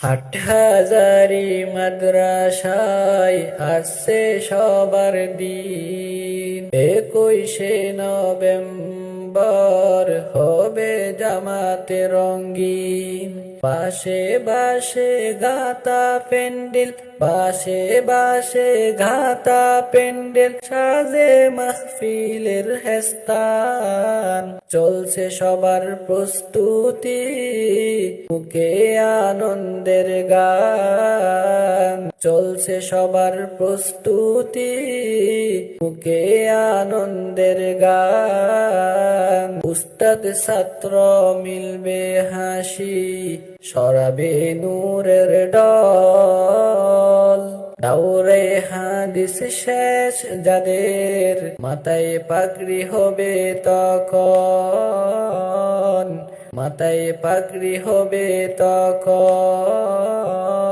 হাটহাজারি মাদ্রাসায় আসছে সবার দিন। একুশে নভেম্বর হবে জামাতে রঙ্গিন পাশে বাসে গাতা পেন্ডেল পাশে বাসে ঘাতা পেন্ডেল সাজে মাহফিলের হেস্তান। চলছে সবার প্রস্তুতি, বুকে আনন্দের গান। চলছে সবার প্রস্তুতি, বুকে আনন্দের গান। উস্তাদ ছাত্র মিলবে হাসি। সরাবে নূরের ডল। দাউরে হাদিস শেষ, যাদের মাথায় পাগড়ি হবে তখন। মাথায় পাগড়ি হবে তখন।